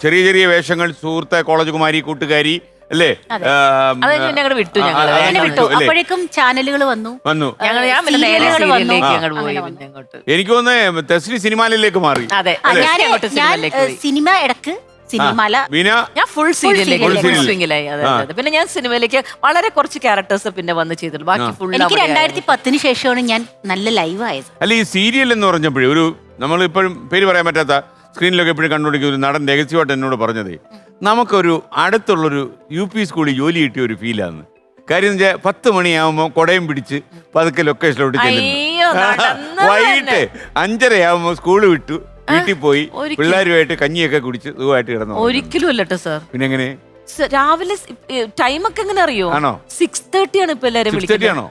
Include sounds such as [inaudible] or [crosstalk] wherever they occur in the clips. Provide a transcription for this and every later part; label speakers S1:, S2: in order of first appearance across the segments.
S1: ചെറിയ ചെറിയ വേഷങ്ങൾ സുഹൃത്തെ കോളേജ് കുമാരി കൂട്ടുകാരി അല്ലേ
S2: അതെ.
S3: കഴിഞ്ഞ് അങ്ങോട്ട് വിട്ടു ഞങ്ങൾ.
S1: ആ,
S2: അങ്ങനെ വിട്ടു
S1: അല്ലേ?
S2: അപ്പോഴേക്കും ചാനലുകൾ വന്നു
S1: വന്നു
S3: ഞങ്ങൾ ഞാൻ പിന്നെ നേരെ
S2: സീരിയലുകൾ വന്നു.
S3: സീരിയലിലേക്ക് അങ്ങോട്ട് പോയി പിന്നെ അങ്ങോട്ട്
S1: എനിക്ക് തോന്നുന്നു തെസ്ലി സിനിമാലിലേക്ക് മാറി
S3: അതെ
S2: ആ,
S3: അതെ.
S2: ഞാൻ
S3: അങ്ങോട്ട്
S2: ഞാൻ
S3: സിനിമയിലേക്ക് പോയി
S2: സിനിമ ഇടയ്ക്ക് സിനിമല
S3: ഞാൻ ഫുൾ സീരിയലിലേക്ക്
S2: serial.
S3: സ്വിംഗിലായി അതെ
S1: ആ.
S3: അതെ, അതെ. പിന്നെ ഞാൻ സിനിമയിലേക്ക് വളരെ കുറച്ച് ക്യാരക്ടേഴ്സ് പിന്നെ വന്ന് ചെയ്തിട്ടുള്ളൂ ബാക്കി ഫുൾ
S2: എനിക്ക് രണ്ടായിരത്തി പത്തിന് ശേഷമാണ് ഞാൻ നല്ല ലൈവ് ആയത്
S1: അല്ല ഈ സീരിയൽ എന്ന് പറഞ്ഞപ്പോഴേ ഒരു നമ്മൾ ഇപ്പോഴും പേര് പറയാൻ പറ്റാത്ത സ്ക്രീനിലൊക്കെ എപ്പോഴും കണ്ടുപിടിക്കുന്ന ഒരു നടൻ രഹസ്യമായിട്ട് എന്നോട് പറഞ്ഞതേ നമുക്കൊരു അടുത്തുള്ളൊരു യു പി സ്കൂളിൽ ജോലി കിട്ടിയ ഒരു ഫീലാണ് കാര്യം വെച്ചാൽ പത്ത് മണിയാകുമ്പോൾ കുടയും പിടിച്ച് പതുക്കെ ലൊക്കേഷനിലോട്ട് വൈകിട്ട് അഞ്ചരയാകുമ്പോൾ സ്കൂൾ വിട്ടു. വീട്ടിൽ പോയി. പിള്ളേരുമായിട്ട് കഞ്ഞിയൊക്കെ കുടിച്ച് സുഖമായിട്ട് കിടന്നു.
S3: ഒരിക്കലും അല്ലട്ടോ സാർ
S1: പിന്നെ എങ്ങനെ
S3: രാവിലെ ടൈമൊക്കെ എങ്ങനെ അറിയോ? സിക്സ് തേർട്ടി ആണ് ഇപ്പൊ എല്ലാരും
S1: 6:30 ആണോ?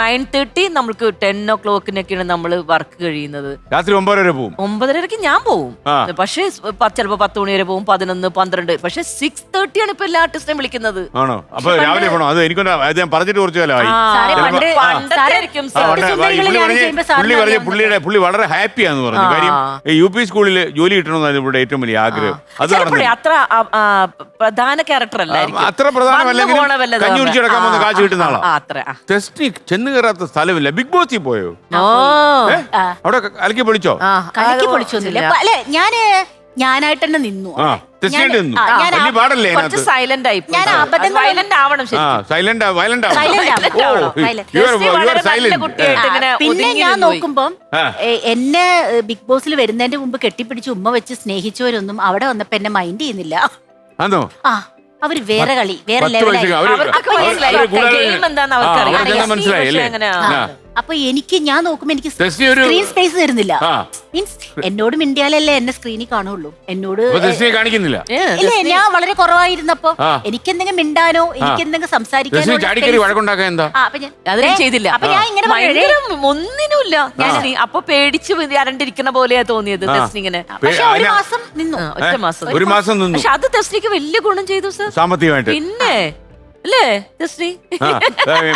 S3: നയൻ തേർട്ടി നമ്മൾക്ക് ടെൻ ഓ ക്ലോക്കിനൊക്കെയാണ് നമ്മൾ വർക്ക് കഴിയുന്നത്.
S1: രാത്രി ഒമ്പത് വരെ പോകും
S3: ഒമ്പതരക്ക് ഞാൻ പോവും. പക്ഷേ ചിലപ്പോ പത്ത് മണി വരെ പോകും പതിനൊന്ന് പന്ത്രണ്ട്. പക്ഷെ സിക്സ് തേർട്ടി ആണ് ഇപ്പൊ എല്ലാ ആർട്ടിസ്റ്റും വിളിക്കുന്നത്.
S1: ആണോ? അപ്പൊ രാവിലെ പോണോ? അത് എനിക്ക് ഞാൻ പറഞ്ഞിട്ട് കുറച്ച് കാലമായി. പുള്ളിയുടെ പുള്ളി വളരെ ഹാപ്പിയാന്ന് പറഞ്ഞു. കാര്യം യു പി സ്കൂളിൽ ജോലി കിട്ടണമെന്നാണ് ഇവിടെ ഏറ്റവും വലിയ ആഗ്രഹം. അത്
S3: അത്ര പ്രധാന ക്യാരക്ടർ അല്ലായിരിക്കും
S1: അത്ര
S3: വന്ന
S1: കാശ് കിട്ടുന്ന ആളാ.
S3: ആ, ആ.
S1: ചെന്ന് കയറാത്ത സ്ഥലമില്ല. ബിഗ് ബോസിൽ പോയോ?
S3: ഓ
S1: ഏ? അവിടെ അലക്കി പൊളിച്ചോ?
S3: ആ,
S2: കലക്കി പൊളിച്ചൊന്നുമില്ല. അല്ലെ ഞാൻ ഞാനായിട്ട് തന്നെ നിന്നു.
S1: ആ
S2: ആ, ഞാൻ
S1: വലിയ പാടല്ലേ
S3: കുറച്ച്
S1: അതിനകത്ത്?
S3: സൈലന്റ് ആയി
S2: ഞാൻ
S3: സൈലന്റ് ആവണം
S1: ആ
S3: ശരി
S1: സൈലന്റ് വയലന്റ്
S2: Silent ആവണം. Silent.
S3: ടെസ്റ്റി വളരെ നല്ല കുട്ടിയായിട്ട് ഇങ്ങനെ
S2: പിന്നെ
S3: ഒതുങ്ങി
S2: ഞാൻ നോക്കുമ്പോ
S1: ആ.
S2: എന്നെ ബിഗ് ബോസിൽ വരുന്നതിന്റെ മുമ്പ് കെട്ടിപ്പിടിച്ച് ഉമ്മ വെച്ച് സ്നേഹിച്ചവരൊന്നും അവിടെ വന്നപ്പോ എന്നെ മൈൻഡ് ചെയ്യുന്നില്ല. ആ. അവർ വേറെ കളി വേറെ ലെവലായി
S1: അവർ
S3: മനസ്സിലായി ഗെയിം എന്താന്ന് അവർക്കറിയാം
S1: അവർക്ക്. മനസ്സിലായി അല്ലേ.
S2: അപ്പൊ എനിക്ക് ഞാൻ നോക്കുമ്പോ എനിക്ക്
S1: ഒരു
S2: സ്ക്രീൻ സ്പേസ് തരുന്നില്ല.
S1: ആ.
S2: മീൻസ് എന്നോട് മിണ്ടിയാലല്ലേ എന്നെ സ്ക്രീനിൽ കാണുള്ളൂ. എന്നോട്
S1: അപ്പൊ കാണിക്കുന്നില്ല.
S3: ഏ,
S2: ഇല്ല ഞാൻ വളരെ കുറവായിരുന്നപ്പോ
S1: ആ.
S2: എനിക്ക് എന്തെങ്കിലും മിണ്ടാനോ എനിക്ക് എന്തെങ്കിലും സംസാരിക്കാനോ ഉള്ള
S1: ചാടിക്കറി
S2: space-
S1: വഴക്കുണ്ടാക്കാൻ എന്താ?
S2: ആ, അപ്പൊ ഞാൻ-
S3: അതിനും
S2: ഏ,
S3: ചെയ്തില്ല.
S2: അപ്പൊ ഞാൻ ഇങ്ങനെ പറയണേ
S3: ഭയങ്കര ഒന്നിനുമില്ല. ഞാൻ ഇനി അപ്പൊ പേടിച്ച് അരണ്ടിരിക്കുന്ന പോലെയാ തോന്നിയത് തെസ്നിങ്ങനെ
S2: പക്ഷെ ഒരു
S1: അതിന-
S2: മാസം നിന്നു.
S3: ഒറ്റ മാസം.
S1: ഒരു മാസം നിന്നു.
S3: പക്ഷെ അത് ദസ്നിക്ക് വലിയ ഗുണം ചെയ്തു സർ.
S1: സാമ്പത്തികമായിട്ട്.
S3: പിന്നെ അല്ലേ
S1: ആ,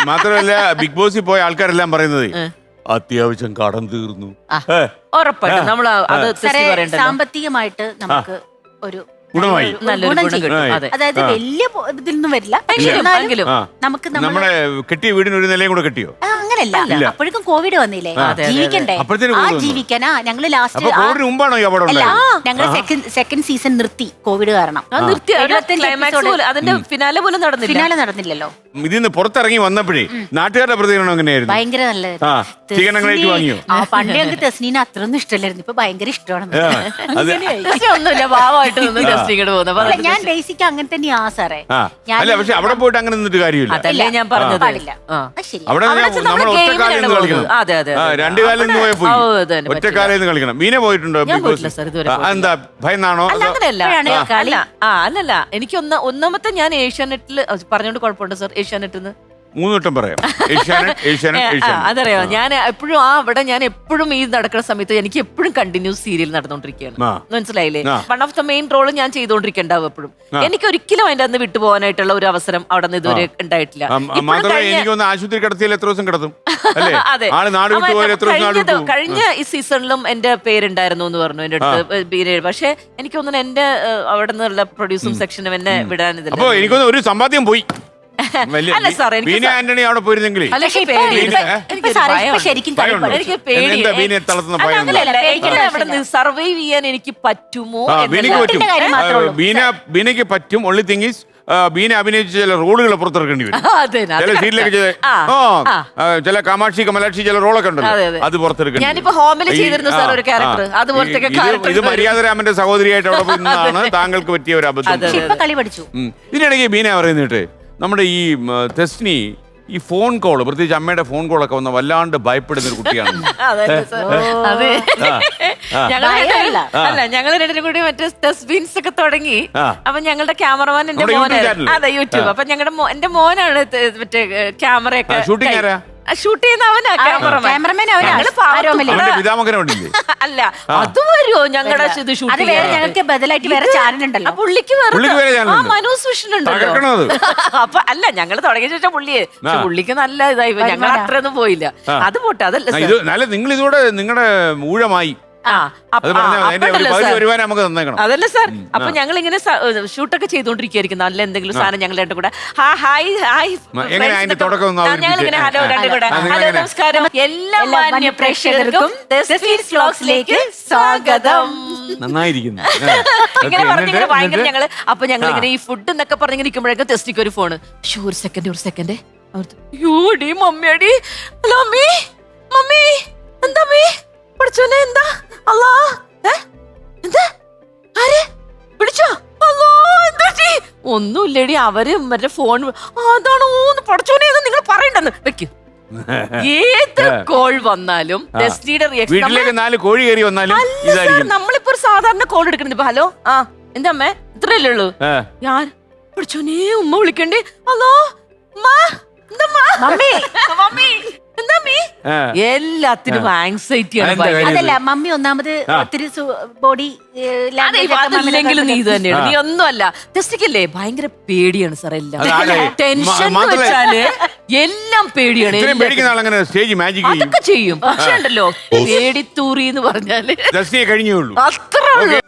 S1: മാത്രമല്ല ബിഗ് ബോസിൽ പോയ ആൾക്കാരെല്ലാം പറയുന്നത് അത്യാവശ്യം കടം തീർന്നു.
S3: ആ.
S1: ഏ,
S3: ഉറപ്പായിട്ടും. നമ്മൾ അത്
S2: സാറേ
S3: തെസ്നി പറയണ്ടല്ലോ.
S2: സാമ്പത്തികമായിട്ട് നമുക്ക് ഒരു
S1: ഗുണമായി.
S2: നല്ലൊരു
S3: നല്ലൊരു
S2: ഗുണം
S3: ഗുണം
S2: ചെയ്യും.
S3: കിട്ടും അതെ.
S2: അതായത് വലിയ പോ- ഇതിലൊന്നും വരില്ല. പക്ഷെ
S3: എങ്കിലും,
S2: എന്നാലും
S3: എങ്കിലും.
S1: ആ.
S2: നമുക്ക് നമ്മുടെ
S1: നമ്മുടെ കെട്ടിയ വീടിന് ഒരു നിലയും കൂടെ കെട്ടിയോ?
S2: ആ, അങ്ങനല്ല. അപ്പോഴേക്കും കോവിഡ് വന്നില്ലേ?
S1: ആ.
S2: ജീവിക്കണ്ടേ?
S1: അപ്പോഴത്തേനും
S2: ആ. ജീവിക്കാനാ. ഞങ്ങൾ ലാസ്റ്റ്
S1: അപ്പൊ കോവിഡിന് മുമ്പാണോ ഈ അപകടം
S2: അല്ല
S1: ഉണ്ടായത്?
S2: ഞങ്ങൾ സെക്കൻഡ് സെക്കൻഡ് സീസൺ നിർത്തി കോവിഡ് കാരണം.
S3: ആ, നിർത്തി. അത്
S2: എഴുപത്തഞ്ച്
S3: ക്ലൈമാക്സ്
S2: episode.
S3: പോലും അതിന്റെ ഫിനാലെ പോലും നടന്നില്ല.
S2: ഫിനാലെ നടന്നില്ലല്ലോ.
S1: ഇതിന്ന് പുറത്തിറങ്ങി വന്നപ്പോഴേ നാട്ടുകാരുടെ പ്രതികരണം എങ്ങനെയായിരുന്നു?
S2: ഭയങ്കര
S1: ആ,
S2: നല്ലതായിരുന്നു
S1: chicken nugget വാങ്ങിയോ?
S2: ആ പണ്ട് ഞങ്ങൾക്ക് തെസ്നീനെ അത്രയൊന്നും ഇഷ്ടമല്ലായിരുന്നു. ഇപ്പൊ ഭയങ്കര ഇഷ്ടമാണ്.
S1: ആ, അത്
S3: ഒന്നുമില്ല ഭാവമായിട്ട് നിന്ന് തെസ്നി ഇങ്ങോട്ട് പോകുന്നത്
S2: അല്ല, ഞാൻ ബേസിക് അങ്ങനെ തന്നെയാ സാറേ.
S1: ആ.
S2: ഞാൻ
S1: അല്ല പക്ഷെ അവിടെ പോയിട്ട് അങ്ങനെ നിന്നിട്ട് കാര്യമില്ല.
S3: അതല്ലേ ഞാൻ പറഞ്ഞത്.
S2: പാടില്ല.
S3: ആ.
S2: അത് ശരി
S1: അവിടെ നമ്മൾ
S3: നമ്മൾ
S1: ഒറ്റക്കാലിൽ നിന്ന് കളിക്കണം.
S3: അതെ, അതെ.
S1: രണ്ട് കാലിൽ നിന്ന് പോയാൽ
S3: ഓ, ഇത് തന്നെ
S1: പോയി ഒറ്റക്കാലിൽ നിന്ന് കളിക്കണം. മീനെ പോയിട്ടുണ്ടോ?
S3: ഞാൻ പോയിട്ടില്ല സാർ, ഇതുവരെ
S1: ആ, എന്താ ഭയന്നാണോ?
S3: അല്ല അങ്ങനെയല്ല
S2: കളി.
S3: അല്ല ആ അല്ലല്ല. എനിക്ക് ഒന്ന് ഒന്നാമത്തെ ഞാൻ ഏഷ്യാനെറ്റിൽ പറഞ്ഞോണ്ട് കുഴപ്പമുണ്ട് സർ ഏഷ്യാനെറ്റിൽ നിന്ന്
S1: മൂന്ന് വട്ടം പറയാം. ഏഷ്യാനെറ്റ് [laughs] ഏഷ്യാനെറ്റ് ഏഷ്യാനെറ്റ്.
S3: അതറിയോ? ഞാൻ എപ്പോഴും ആ അവിടെ ഞാൻ എപ്പോഴും ഈ നടക്കുന്ന സമയത്ത് എനിക്ക് എപ്പോഴും കണ്ടിന്യൂസ് സീരിയൽ നടന്നുകൊണ്ടിരിക്കുകയാണ്. മനസ്സിലായില്ലേ? One of the main role ഞാൻ ചെയ്തുകൊണ്ടിരിക്കണ്ടാവും എപ്പോഴും. എനിക്ക് ഒരിക്കലും അതിന്റെ അന്ന് വിട്ടു പോകാനായിട്ടുള്ള ഒരു അവസരം അവിടെ നിന്ന് ഇതുവരെ ഉണ്ടായിട്ടില്ല.
S1: എനിക്കൊന്ന് ആശുപത്രി കിടത്തിയാൽ എത്ര ദിവസം കിടത്തും? [laughs]
S3: അതെ. കഴിഞ്ഞ ഈ സീസണിലും എന്റെ പേരുണ്ടായിരുന്നു എന്ന് പറഞ്ഞു എന്റെ അടുത്ത് പക്ഷെ എനിക്ക് തോന്നുന്നു എന്റെ അവിടെ നിന്നുള്ള പ്രൊഡ്യൂസും സെക്ഷനും എന്നെ വിടാനിതില്ല
S1: എനിക്കൊന്നും ഒരു സമ്പാദ്യം പോയി.
S3: അല്ല സാർ, എനിക്ക്
S1: ബീന
S3: സാർ-
S1: ആന്റണി അവിടെ പോയിരുന്നെങ്കിലേ
S3: അല്ല,
S2: പക്ഷെ
S3: എനിക്ക്
S2: ഇപ്പൊ-
S3: പേടി.
S2: ഇപ്പൊ-
S1: ഏ?
S2: ഇപ്പൊ സാറേ, ഇപ്പൊ ശരിക്കും കളി
S1: ഭയമുണ്ട്.
S3: എനിക്ക് പേടി
S1: എന്താ ബീനയെ തളർത്തുന്ന
S3: അല്ല, അങ്ങനെയല്ല.
S2: എന്താ?
S3: എനിക്ക്
S2: പേടിക്കേണ്ട
S3: അവിടെ നിന്ന് സർവൈവ് ചെയ്യാൻ എനിക്ക് പറ്റുമോ
S1: ആ
S3: എന്നല്ല.
S1: ബീനയ്ക്ക് പറ്റും
S2: ഷൂട്ടിന്റെ കാര്യം മാത്രമേ ഉള്ളൂ.
S1: ആ, ബീന ബീനയ്ക്ക് പറ്റും ഒള്ളി തിങ്കീസ് ബീന അഭിനയിച്ച ചില റോളുകൾ പുറത്തിറക്കേണ്ടി വരും
S3: അതെ,
S1: ചില ചെയ്ത
S3: ആ,
S1: ആ
S3: ആ.
S1: ആ, ചില കാമാക്ഷി കമലാക്ഷി ചില റോളൊക്കെ
S3: അതെ,
S1: ഉണ്ടല്ലോ
S3: അതെ.
S1: അത് പുറത്തെടുക്കണം
S3: ഞാനിപ്പോ. ഹോമിൽ
S1: ഈ-
S3: ചെയ്തിരുന്നു സാർ ഒരു character. അതുപോലത്തെ
S1: ഇത്
S3: character
S1: ഇത്
S3: വരും.
S1: മര്യാദരാമന്റെ സഹോദരിയായിട്ട് അവിടെ പോയി [laughs] നിന്നാണ് താങ്കൾക്ക് പറ്റിയ ഒരു അബദ്ധം
S3: അതെ,
S2: പക്ഷെ ഇപ്പൊ കളി പഠിച്ചു
S1: ഉം. ഇതിനിടയ്ക്ക് ബീന പറയുന്നിട്ട് നമ്മുടെ ഈ തെസ്നി ഈ ഫോൺ കോൾ പ്രത്യേകിച്ച് അമ്മയുടെ ഫോൺ കോളൊക്കെ വന്ന വല്ലാണ്ട് ഭയപ്പെടുന്ന ഒരു കുട്ടിയാണ്. [laughs]
S3: അതെ, അല്ല ഞങ്ങൾ രണ്ടുപേരും കൂടി മറ്റേ ഡസ്റ്റ്ബിൻസ് ഒക്കെ തുടങ്ങി. അപ്പൊ ഞങ്ങളുടെ ക്യാമറമാൻ എന്റെ മോനായിരുന്നു. അതെ യൂട്യൂബ്. അപ്പൊ ഞങ്ങളുടെ എന്റെ മോനാണ് മറ്റേ ക്യാമറയൊക്കെ
S1: ഷൂട്ടിംഗ്?
S3: ഷൂട്ട് ചെയ്യുന്ന അവനാ ക്യാമറമാൻ
S2: ക്യാമറമാൻ അവനാ.
S3: ഞങ്ങൾ പാവത്ത്
S2: ആരോമൽ.
S1: അവന്റെ പിതാമകനെ ഉണ്ടില്ലേ
S3: അല്ല അത് വരുമോ ഞങ്ങളുടെ ഇത് ഷൂട്ട്
S2: അത് വേറെ ഞങ്ങൾക്ക് ബദലായിട്ട് വേറെ ചാനൽ ഉണ്ടല്ലോ
S3: പുള്ളിക്ക് വേറെ ആ
S1: ഉണ്ട്.
S3: മനോസ്
S1: അത്? [laughs]
S3: അപ്പൊ അല്ല ഞങ്ങൾ തുടങ്ങിയ ശേഷം പുള്ളിയെ. പക്ഷെ പുള്ളിക്ക് നല്ല ഇതായി. ഞങ്ങൾ. അത്രയൊന്നും പോയില്ല. അത് പോട്ടെ അതല്ല
S1: നിങ്ങൾ ഇതോടെ നിങ്ങളുടെ ഊഴമായി
S3: ആ
S1: അത്
S3: അപ്പ-
S1: പറഞ്ഞാൽ
S3: ആ,
S1: അതിന്റെ ഒരു പകുതി വരുവാൻ നമുക്ക് തന്നേക്കണം.
S3: അതല്ല സാർ? അപ്പൊ ഞങ്ങൾ ഇങ്ങനെ ഷൂട്ടൊക്കെ ചെയ്തോണ്ടിരിക്കുന്നു നല്ല എന്തെങ്കിലും സാധനം ഞങ്ങൾ രണ്ടും കൂടെ. ഹാ ഹായ് ഹായ്.
S1: മ- എങ്ങനെ അതിന്റെ തുടക്കം ഒന്ന്
S3: ഞങ്ങൾ ഇങ്ങനെ ഹലോ
S1: രണ്ടു
S3: രണ്ടും കൂടെ.
S1: ആ, നിങ്ങൾ
S3: ഹലോ
S1: എങ്ങനെ?
S3: നമസ്കാരം. എല്ലാ
S2: എല്ലാ
S3: മാന്യ പ്രേക്ഷകർക്കും സ്വാഗതം.
S1: നന്നായിരിക്കുന്നു. [laughs]
S3: ഇങ്ങനെ പറഞ്ഞിങ്ങനെ ഭയങ്കര ഞങ്ങൾ അപ്പൊ ഞങ്ങൾ ഇങ്ങനെ ഈ ഫുഡ് എന്നൊക്കെ പറഞ്ഞിങ്ങനെ ഇരിക്കുമ്പോഴേക്കും ടെസ്റ്റിക്ക് ഒരു ഫോണ് ഷൂ ഒരു സെക്കൻഡ് ഒരു സെക്കൻഡ് യോടി മമ്മിയടി. Hello mummy mummy. എന്താ മമ്മി പഠിച്ചോനെ എന്താ? അല്ലാ? എന്താ? ആരെ? വിളിച്ചോ? അല്ലോ എന്താ? ഒന്നുമില്ലടി അവർ മറ്റേ ഫോൺ അതാണോ പഠിച്ചോനെ എന്ന് നിങ്ങൾ പറയണ്ടെന്ന്. വെക്കു. [laughs] ഏത് കോൾ വന്നാലും. ഡെസ്റ്റിയുടെ
S1: വീട്ടിലേക്ക് നാല് കോഴി കയറി വന്നാലും
S3: നമ്മളിപ്പോ ഒരു സാധാരണ കോൾ ഇപ്പൊ ഹലോ ആ എന്താ അമ്മേ? ഇത്രയല്ലേ ഉള്ളൂ. ഞാൻ പഠിച്ചോനേ ഉമ്മ വിളിക്കണ്ടേ? Hello
S2: mummy. [laughs]
S3: മമ്മി. എല്ലാത്തിനും?
S2: അതല്ല മമ്മി ഒന്നാമത് ഒത്തിരി ബോഡി
S3: നീ ഇത് തന്നെയാണ് നീ ഒന്നുമല്ല. ഭയങ്കര പേടിയാണ് സാർ എല്ലാം. ടെൻഷൻ [laughs] വെച്ചാൽ എല്ലാം പേടിയാണ്.
S1: ഇത്രയും
S3: എല്ലാം.
S1: ആളങ്ങനെ സ്റ്റേജ് മാജിക് ചെയ്യും?
S3: അതൊക്കെ ചെയ്യും. പക്ഷെ ഉണ്ടല്ലോ പേടിത്തൂറി എന്ന് പറഞ്ഞാൽ.
S1: ദർശിയെ കഴിഞ്ഞേ ഉള്ളൂ.
S3: അത്ര ഉള്ളൂ.